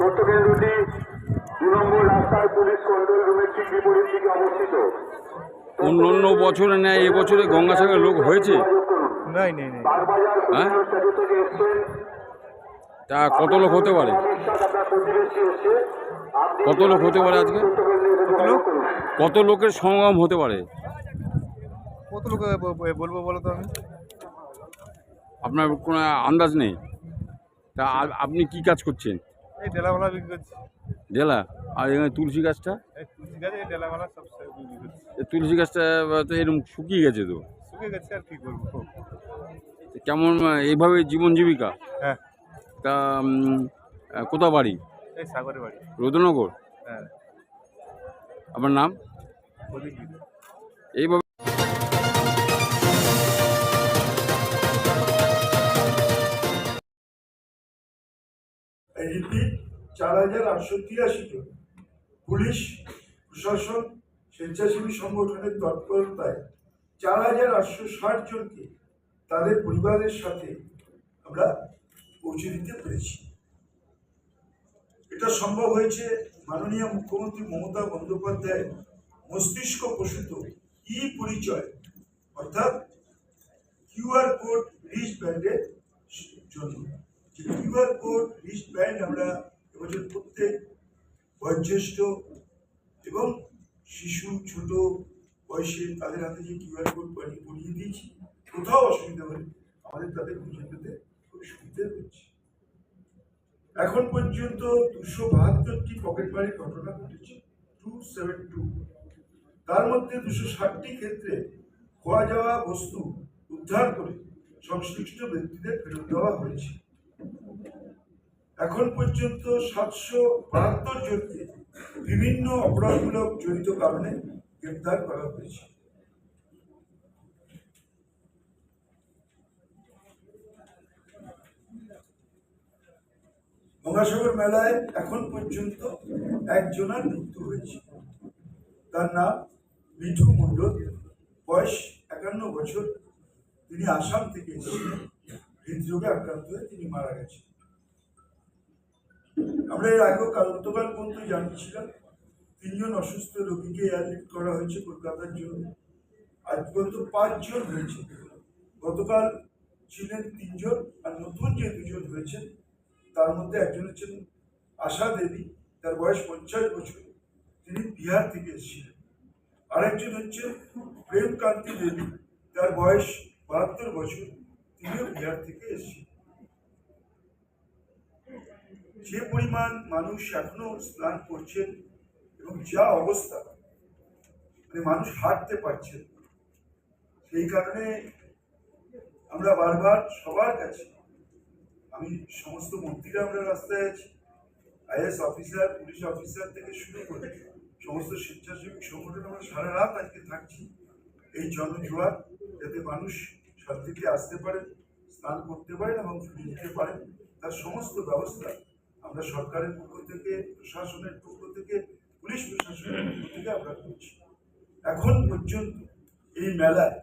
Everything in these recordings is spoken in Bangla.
তথ্য কেন্দ্রটি দু নম্বর রাস্তার পুলিশ কন্ট্রোল রুমের ঠিক বিপরীত দিকে অবস্থিত। অন্য অন্য বছরে নেয় এবছরে গঙ্গাসাগরের লোক হয়েছে? নাই নেই নেই। হ্যাঁ? তা কত লোক হতে পারে? কত লোক হতে পারে আজকে? কত লোকের সমাগম হতে পারে? কত লোক বলব বলো তো আমি? আপনার কোনো আন্দাজ নেই? তা আপনি কি কাজ করছেন? এই ডেলামালা বিক্রি করছি। ডেলা? আর এখানে তুলসী গাছটা? এই তুলসী গাছ এই সব সব বিক্রি করছি। তুলসী গাছটা তো এরকম শুকিয়ে গেছে তো? শুকে গেছে আর কি করব? কেমন এইভাবে জীবন জীবিকা? হ্যাঁ। তা উম, আহ, কোথা বাড়ি? এই সাগরের বাড়ি। রুদ্রনগর হ্যাঁ। আপনার নাম? এইভাবে রিপিট চার হাজার আটশো তিরাশি জন পুলিশ, প্রশাসন, স্বেচ্ছাসেবী সংগঠনের তৎপরতায় চার হাজার আটশো ষাট জনকে তাদের পরিবারের সাথে আমরা পৌঁছে দিতে পেরেছি। এটা সম্ভব হয়েছে মাননীয় মুখ্যমন্ত্রী মমতা বন্দ্যোপাধ্যায় মস্তিষ্ক প্রসূত ই পরিচয় অর্থাৎ কিউআর কোড রিস্ট ব্যান্ডের জন্য। যে কিউআর কোড রিস্ট ব্যান্ড আমরা এবছর প্রত্যেক বয়োজ্যেষ্ঠ এবং শিশু, ছোট, বয়সে তাদের হাতে যে কিউআর কোড পরিয়ে দিয়েছি, কোথাও অসুবিধা হলে আমাদের তাদের পেতে খুব সুবিধা হচ্ছে। এখন পর্যন্ত দুশো বাহাত্তরটি পকেটমারির ঘটনা ঘটেছে টু সেভেন টু তার মধ্যে দুশো ষাটটি ক্ষেত্রে খোয়া যাওয়া বস্তু উদ্ধার করে সংশ্লিষ্ট ব্যক্তিদের ফেরত দেওয়া হয়েছে। এখন পর্যন্ত সাতশো বাহাত্তর জনকে বিভিন্ন অপরাধমূলক জড়িত কারণে গ্রেপ্তার করা হয়েছে। গঙ্গাসাগর মেলায় এখন পর্যন্ত একজনের মৃত্যু হয়েছে। তার নাম মিঠু মণ্ডল। বয়স একান্ন বছর। তিনি আসাম থেকে এসেছিলেন। হৃদরোগে আক্রান্ত হয়ে তিনি মারা গেছেন। আমরা এর আগেও কাল গতকাল পর্যন্ত জানিয়েছিলাম, তিনজন অসুস্থ রোগীকে এয়ারলিফট করা হয়েছে কলকাতার জন্য। আজ পর্যন্ত পাঁচজন হয়েছে। গতকাল ছিলেন তিনজন আর নতুন যে দুজন হয়েছেন, তার মধ্যে একজন হচ্ছেন আশা দেবী, তার বয়স পঞ্চাশ বছর। তিনি বিহার থেকে এসেছিলেন। আরেকজন হচ্ছে প্রেমকান্তি দেবী, তার বয়স বাহাত্তর বছর। তিনিও বিহার থেকে এসেছিলেন। যে পরিমাণ মানুষ এখনও স্নান করছেন এবং যা অবস্থা মানে মানুষ হাঁটতে পারছেন, সেই কারণে আমরা বারবার সবার কাছে, আমি সমস্ত মন্ত্রীরা আমরা রাস্তায় আছি, আইএস অফিসার, পুলিশ অফিসার থেকে শুরু করে সমস্ত স্বেচ্ছাসেবী সংগঠন আমরা সারা রাত আজকে থাকছি, এই জনজোয়ার যাতে মানুষ শান্তিতে আসতে পারেন স্নান করতে পারেন এবং ফিরে যেতে পারেন, তার সমস্ত ব্যবস্থা আমরা সরকারের পক্ষ থেকে, প্রশাসনের পক্ষ থেকে, পুলিশ প্রশাসনের পক্ষ থেকে আমরা করছি। এখন পর্যন্ত এই মেলায়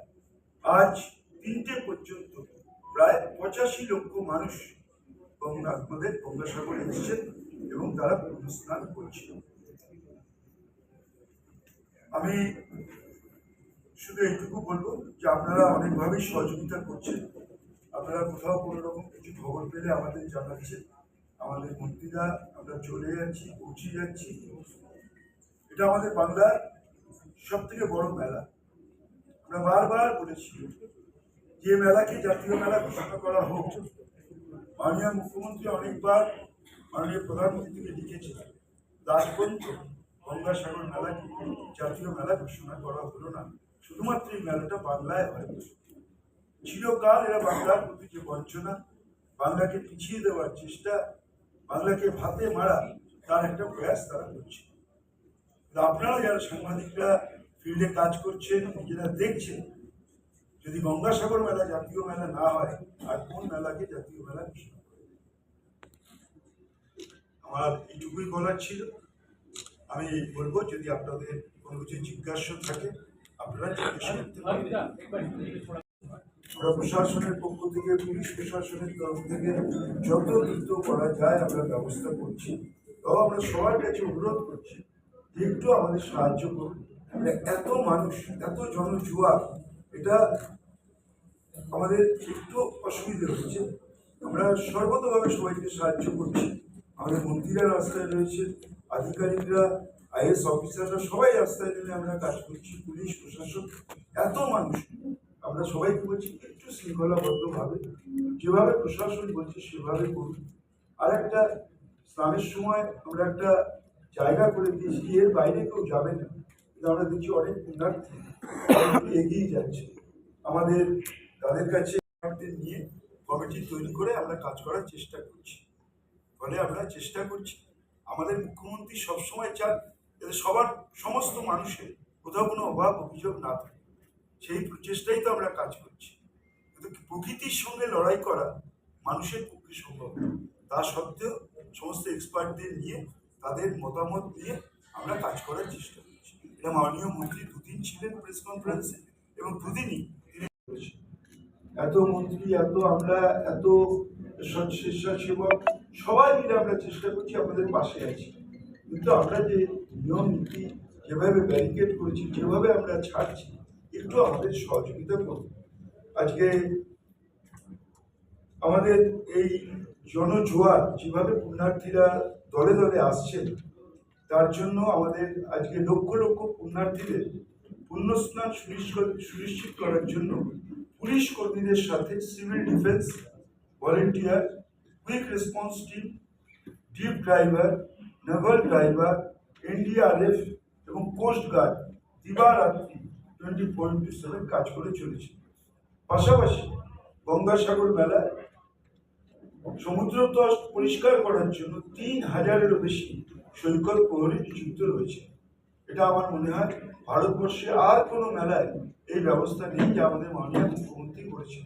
আজ তিনটে পর্যন্ত প্রায় পঁচাশি লক্ষ মানুষ গঙ্গা, আমাদের গঙ্গাসাগরে এসেছেন এবং তারা স্নান করছে আমি শুধু এইটুকু বলব যে আপনারা অনেকভাবেই সহযোগিতা করছেন। আপনারা কোথাও কোনো রকম কিছু খবর পেলে আমাদের জানাচ্ছেন। আমাদের মন্ত্রীরা আমরা চলে যাচ্ছি, পৌঁছে যাচ্ছি। এটা আমাদের বাংলার সব থেকে বড় মেলা। আমরা বারবার বলেছি যে মেলাকে জাতীয় মেলা ঘোষণা করা হোক। মাননীয় মুখ্যমন্ত্রী অনেকবার মাননীয় প্রধানমন্ত্রীকে লিখেছিলেন পর্যন্ত গঙ্গাসাগর মেলাকে জাতীয় মেলা ঘোষণা করা হলো না। শুধুমাত্র এই মেলাটা বাংলায় হয়। চিরকাল এরা বাংলার প্রতি যে বঞ্চনা, বাংলাকে পিছিয়ে দেওয়ার চেষ্টা বাংলাকে ভাতে মারা তার একটা প্রয়াস তারা করছে। আপনারা যারা সাংবাদিকরা ফিল্ডে কাজ করছেন, নিজেরা দেখছেন, যদি গঙ্গাসাগর মেলা, জাতীয় মেলা না হয়, আর কোন মেলাকে জাতীয় মেলা আমার এইটুকুই বলার ছিল। আমি বলব, যদি আপনাদের কোনো কিছু জিজ্ঞাসা থাকে, আপনারা জিজ্ঞাসা করতে পারেন। আমরা প্রশাসনের পক্ষ থেকে, পুলিশ প্রশাসনের তরফ থেকে যত দ্রুত করা যায়, আমরা ব্যবস্থা করছি। তবে আমরা সবার কাছে অনুরোধ করছি, একটু আমাদের সাহায্য করুন। এত মানুষ, এত জনজুয়ার এটা আমাদের একটু অসুবিধে হচ্ছে। আমরা সর্বতভাবে সবাইকে সাহায্য করছি। আমাদের মন্ত্রীরা রাস্তায় রয়েছে, আধিকারিকরা, আইএস অফিসাররা সবাই রাস্তায় নেমে আমরা কাজ করছি। পুলিশ প্রশাসন, এত মানুষ। আমরা সবাইকে বলছি? একটু শৃঙ্খলাবদ্ধভাবে, যেভাবে প্রশাসন বলছে সেভাবে করুন। আর একটা স্নানের সময় আমরা একটা জায়গা করে দিয়েছি এর বাইরে কেউ যাবে না। আমরা দেখছি অনেক পুণ্যার্থী এগিয়ে যাচ্ছে। আমাদের, তাদের কাছে নিয়ে কমিটি তৈরি করে আমরা কাজ করার চেষ্টা করছি। ফলে আমরা চেষ্টা করছি। আমাদের মুখ্যমন্ত্রী সবসময় চান যাতে সবার সমস্ত মানুষের কোথাও কোনো অভাব, অভিযোগ না থাকে। সেই প্রচেষ্টাই তো আমরা কাজ করছি কিন্তু প্রকৃতির সঙ্গে লড়াই করা মানুষের পক্ষে সম্ভব। তা সত্ত্বেও সমস্ত এক্সপার্টদের নিয়ে, তাদের মতামত নিয়ে আমরা কাজ করার চেষ্টা করছি এটা মাননীয় মন্ত্রী দুদিন ছিলেন প্রেস কনফারেন্সে এবং দুদিনই তিনি। এত মন্ত্রী, এত আমরা, এত স্ব- স্বেচ্ছাসেবক, সবাই মিলে আমরা চেষ্টা করছি আমাদের পাশে আছি কিন্তু আমরা যে নিয়ম নীতি যেভাবে ব্যারিকেড করেছি, যেভাবে আমরা ছাড়ছি একটু আমাদের সহযোগিতা করুন। আজকে আমাদের এই জনজোয়ার যেভাবে পুণ্যার্থীরা দলে দলে আসছেন, তার জন্য আমাদের আজকে লক্ষ লক্ষ পুণ্যার্থীদের পুণ্যস্নান সুনিশ্চিত সুনিশ্চিত করার জন্য পুলিশ কর্মীদের সাথে civil defence volunteer, quick response team, deep driver, naval driver, NDRF এবং কোস্ট গার্ড দিবারাত্রি টোয়েন্টি ফোর ইন্টু সেভেন কাজ করে চলেছে। পাশাপাশি গঙ্গাসাগর মেলায় সমুদ্র তট পরিষ্কার করার জন্য তিন হাজারেরও বেশি সৈকত প্রহরী নিযুক্ত রয়েছে। এটা আমার মনে হয় ভারতবর্ষে আর কোনো মেলায় এই ব্যবস্থা নেই যা আমাদের মাননীয় মুখ্যমন্ত্রী করেছেন।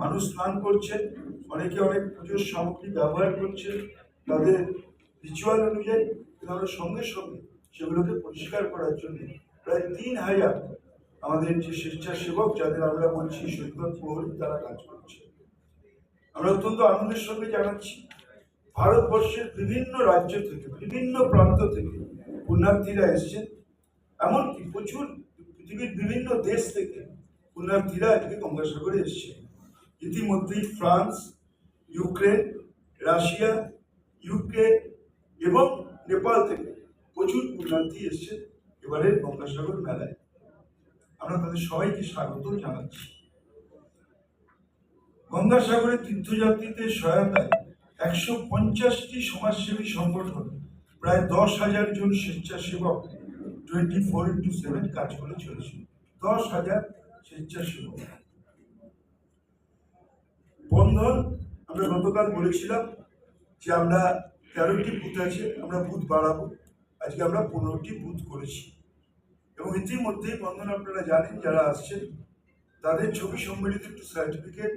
মানুষ স্নান করছেন, অনেকে অনেক পুজোর সামগ্রী ব্যবহার করছে তাদের রিচুয়াল অনুযায়ী, কিন্তু সঙ্গে সঙ্গে সেগুলোকে পরিষ্কার করার জন্য প্রায় তিন হাজার আমাদের যে স্বেচ্ছাসেবক যাদের আমরা বলছি সৈকত প্রহরী তারা কাজ করছে। আমরা অত্যন্ত আনন্দের সঙ্গে জানাচ্ছি, ভারতবর্ষের বিভিন্ন রাজ্য থেকে, বিভিন্ন প্রান্ত থেকে পুণ্যার্থীরা এসেছেন। এমনকি প্রচুর পৃথিবীর বিভিন্ন দেশ থেকে পুণ্যার্থীরা আজকে গঙ্গাসাগরে এসছে। ইতিমধ্যেই ফ্রান্স, ইউক্রেন, রাশিয়া, ইউকে এবং নেপাল থেকে প্রচুর পুণ্যার্থী এসছে এবারের গঙ্গাসাগর মেলায়। আমরা তাদের সবাইকে স্বাগত জানাচ্ছি। গঙ্গাসাগরের তীর্থযাত্রীদের সহায়তায় একশো পঞ্চাশটি সমাজসেবী সংগঠন, প্রায় দশ হাজার জন স্বেচ্ছাসেবক টোয়েন্টি ফোর ইন্টু সেভেন কাজ করে চলেছে। দশ হাজার স্বেচ্ছাসেবক। বন্ধন, আমরা গতকাল বলেছিলাম যে আমরা তেরোটি বুথ আছে, আমরা বুথ বাড়াবো। আজকে আমরা পনেরোটি বুথ করেছি। এবং ইতিমধ্যেই বন্ধন আপনারা জানেন যারা আসছেন, তাদের ছবি সম্মিলিত একটি সার্টিফিকেট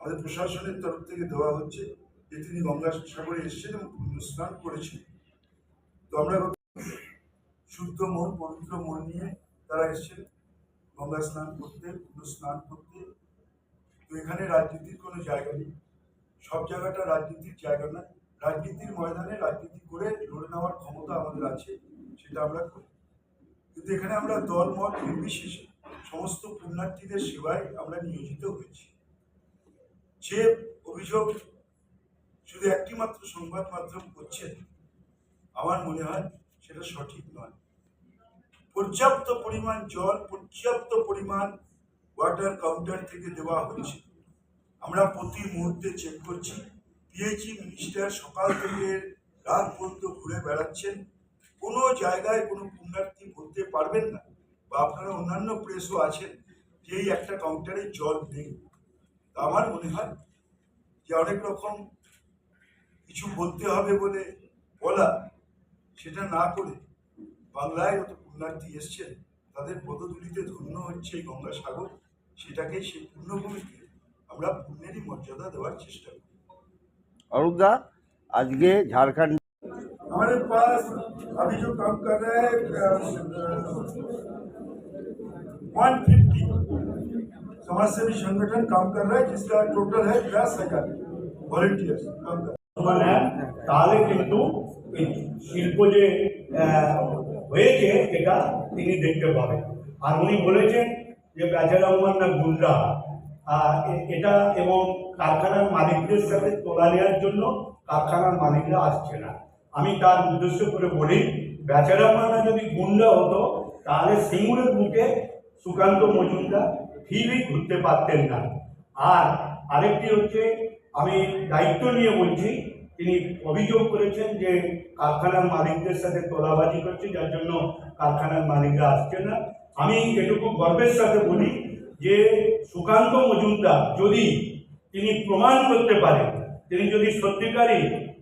আমাদের প্রশাসনের তরফ থেকে দেওয়া হচ্ছে। যে তিনি গঙ্গাসাগরে এসেছেন এবং স্নান করেছেন। তো আমরা শুদ্ধ মন, পবিত্র মন নিয়ে তারা এসেছেন গঙ্গা স্নান করতে, পুণ্য স্নান করতে। তো এখানে রাজনীতির কোনো জায়গা নেই। সব জায়গাটা রাজনীতির জায়গা না। রাজনীতির ময়দানে রাজনীতি করে লড়ে নেওয়ার ক্ষমতা আমাদের আছে, সেটা আমরা করি। কিন্তু এখানে আমরা দল, মত, নির্বিশেষে সমস্ত পুণ্যার্থীদের সেবায় আমরা নিয়োজিত হয়েছি। যে অভিযোগ শুধু একটি মাত্র সংবাদ মাধ্যম করছেন আমার মনে হয় সেটা সঠিক নয়। পর্যাপ্ত পরিমাণ জল, পর্যাপ্ত পরিমাণ ওয়াটার কাউন্টার থেকে দেওয়া হচ্ছে। আমরা প্রতি মুহূর্তে চেক করছি। পিএইচই মিনিস্টার সকাল থেকে রাত পর্যন্ত ঘুরে বেড়াচ্ছেন। কোনো জায়গায় কোনো পুণ্যার্থী বলতে পারবেন না বা আপনারা অন্যান্য প্রেসও আছেন যে এই একটা কাউন্টারে জল নেই। আমার মনে হয় যে অনেক রকম কিছু বলতে হবে বলে বলা, সেটা না করে বাংলায় যত পুণ্যার্থী এসছেন, তাদের পদতুলিতে ধন্য হচ্ছে এই গঙ্গাসাগর সেটাকে সেই পূর্ণভূমিকে আমরা পুণ্যেরই মর্যাদা দেওয়ার চেষ্টা করি। অরূপদা, আজকে ঝাড়খণ্ড हमारे पास अभी जो काम कर रहा है वन फिफ्टी समाजसेवी संगठन काम कर रहा है जिसका टोटल है दस हजार वॉलेंटियर्स काम कर रहे हैं। वन है काले किंतु এই শিল্প যে আহ, হয়েছে এটা তিনি দেখতে পাবেন আর উনি বলেছেন যে বেচার রহমান না গুন্ডা আহ, এ- এটা এবং কারখানার মালিকদের সাথে তোলা নেওয়ার জন্য কারখানার মালিকরা আসছে না আমি তার উদ্দেশ্য করে বলি, বেচারা মানা যদি গুন্ডা হতো, তাহলে সিঙ্গুরের বুকে সুকান্ত মজুমদার ঠিকই ঘুরতে পারতেন না। আর আরেকটি হচ্ছে, আমি দায়িত্ব নিয়ে বলছি, তিনি অভিযোগ করেছেন যে কারখানার মালিকদের সাথে তোলাবাজি করছে, যার জন্য কারখানার মালিকরা আসছে না। আমি এটুকু গর্বের সাথে বলি যে সুকান্ত মজুমদার যদি তিনি প্রমাণ করতে পারেন, তিনি যদি সত্যিকারই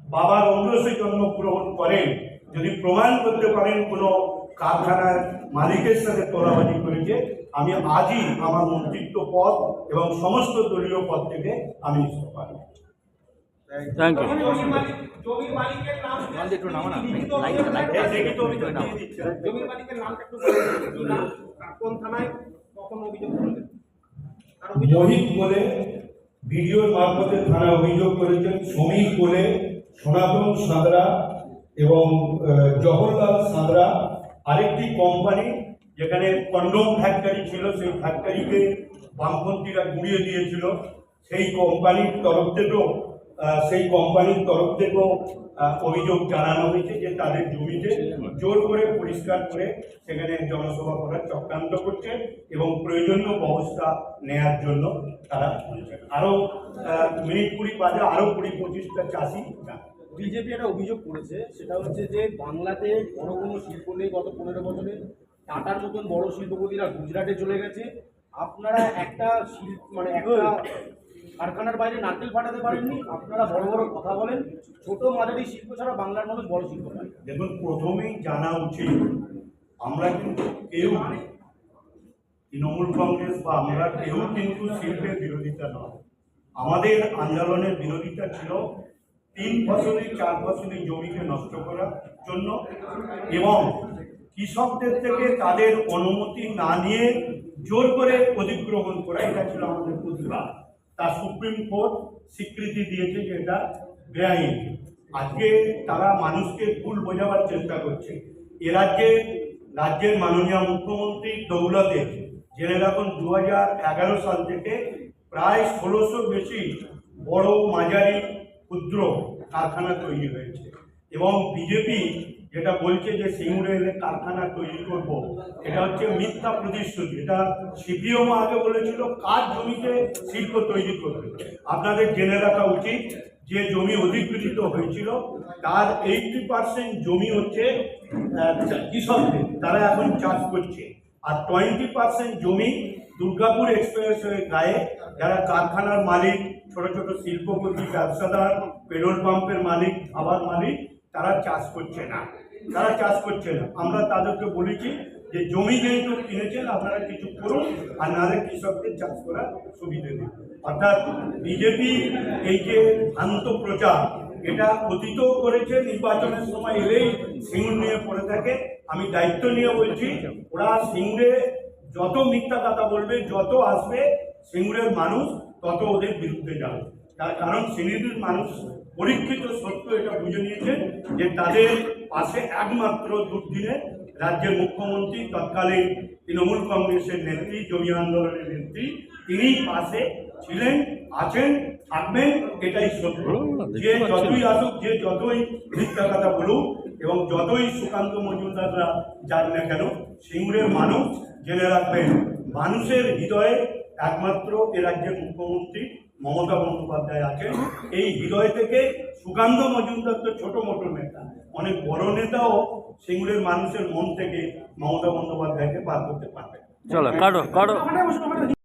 বাবার অংশে জন্মগ্রহণ করেন। যদি প্রমাণ করতে পারেন কোনো কারখানার মালিকের সাথে তোলাবাজি করেছে আমি আজই আমার মন্ত্রিত্ব পদ এবং সমস্ত দলীয় পদ থেকে আমি ইস্তফা নেব। থানায় মোহিত বলে ভিডিওর মারফতে থানা অভিযোগ করেছেন শ্রমিক বলে সনাতন সাঁতরা এবং আহ, জওহরলাল সাঁতরা আরেকটি কোম্পানি যেখানে কন্ডম ফ্যাক্টরি ছিল সেই ফ্যাক্টরিকে বামপন্থীরা গুড়িয়ে দিয়েছিল সেই কোম্পানির তরফ থেকেও সেই কোম্পানির তরফ থেকেও অভিযোগ জানানো হয়েছে যে তাদের জমিতে জোর করে পরিষ্কার করে সেখানে জনসভা করার চক্রান্ত করছে এবং প্রয়োজনীয় ব্যবস্থা নেয়ার জন্য তারা আরও মিনিট কুড়ি বাজে আরও কুড়ি পঁচিশটা চাষি। বিজেপি একটা অভিযোগ করেছে, সেটা হচ্ছে যে বাংলাতে বড় কোনো শিল্প নেই গত পনেরো বছরে। টাটার মতন বড় শিল্পপতিরা গুজরাটে চলে গেছে। আপনারা একটা শিল্প মানে একটা কারখানার বাইরে নারকেল ফাটাতে পারেননি, আপনারা বড় বড় কথা বলেন। ছোট মাঝারি শিল্প ছাড়া বাংলার মানুষ বড় শিল্প পায় দেখুন, প্রথমেই জানা উচিত, আমরা কিন্তু কেউ তৃণমূল কংগ্রেস বা আমরা কেউ কিন্তু শিল্পের বিরোধিতা নয়। আমাদের আন্দোলনের বিরোধিতা ছিল তিন ফসলি চার ফসলি জমিকে নষ্ট করার জন্য এবং কৃষকদের থেকে তাদের অনুমতি না নিয়ে জোর করে অধিগ্রহণ করা, এটা ছিল আমাদের প্রতিবাদ তা সুপ্রিম কোর্ট স্বীকৃতি দিয়েছে যে এটা বেআইনি। আজকে তারা মানুষকে ভুল বোঝাবার চেষ্টা করছে। এ রাজ্যে, রাজ্যের মাননীয় মুখ্যমন্ত্রী দৌলতে জেনে রাখুন দু সাল থেকে প্রায় ষোলোশো বেশি বড় মাঝারি ক্ষুদ্র কারখানা তৈরি হয়েছে। এবং বিজেপি যেটা বলছে যে সিঙ্গুরে এলে কারখানা তৈরি করব, এটা হচ্ছে মিথ্যা প্রতিশ্রুতি। এটা সিপিএম আগে বলেছিল, কার জমিতে শিল্প তৈরি করবে। আপনাদের জেনে রাখা উচিত যে জমি অধিকৃত হয়েছিল, তার এইটটি পার্সেন্ট জমি হচ্ছে কৃষকদের, তারা এখন চাষ করছে। আর টোয়েন্টি পার্সেন্ট জমি দুর্গাপুর এক্সপ্রেস গায়ে, যারা কারখানার মালিক ছোট ছোট শিল্পপতি, ব্যবসাদার, পেট্রোল পাম্পের মালিক, খাবার মালিক, তারা চাষ করছে না। তারা চাষ করছে না। আমরা তাদেরকে বলেছি যে জমি যেহেতু কিনেছেন, আপনারা কিছু করুন, আর নাহলে কৃষকদের চাষ করার সুবিধে দিন। অর্থাৎ বিজেপি এই যে ভ্রান্ত প্রচার, এটা অতীতও করেছে, নির্বাচনের সময় এলেই সিঙ্গুর নিয়ে পড়ে থাকে। আমি দায়িত্ব নিয়ে বলছি, ওরা সিঙ্গুরে যত মিথ্যা কথা বলবে, যত আসবে, সিঙ্গুরের মানুষ তত ওদের বিরুদ্ধে যাবে। তার কারণ সিঙ্গুরের মানুষ পরীক্ষিত সত্য এটা বুঝে নিয়েছে যে তাদের পাশে একমাত্র দুর্দিনে রাজ্যের মুখ্যমন্ত্রী তৎকালীন তৃণমূল কংগ্রেসের নেত্রী জমি আন্দোলনের নেত্রী তিনি পাশে ছিলেন আছেন থাকবেন এটাই সত্য। যে যতই আসুক যে যতই মিথ্যা কথা বলুক এবং যতই সুকান্ত মজুমদাররা যান না কেন সিঙ্গুরের মানুষ জেনে রাখবেন মানুষের হৃদয়ে একমাত্র এ রাজ্যের মুখ্যমন্ত্রী মমতা বন্দ্যোপাধ্যায় আছেন। এই হৃদয় থেকে সুকান্ত মজুমদার তো ছোট মোটো নেতা। অনেক বড় নেতাও সিঙ্গুরের মানুষের মন থেকে মমতা বন্দ্যোপাধ্যায়কে পার করতে পারবে। চলো কারও কাটো।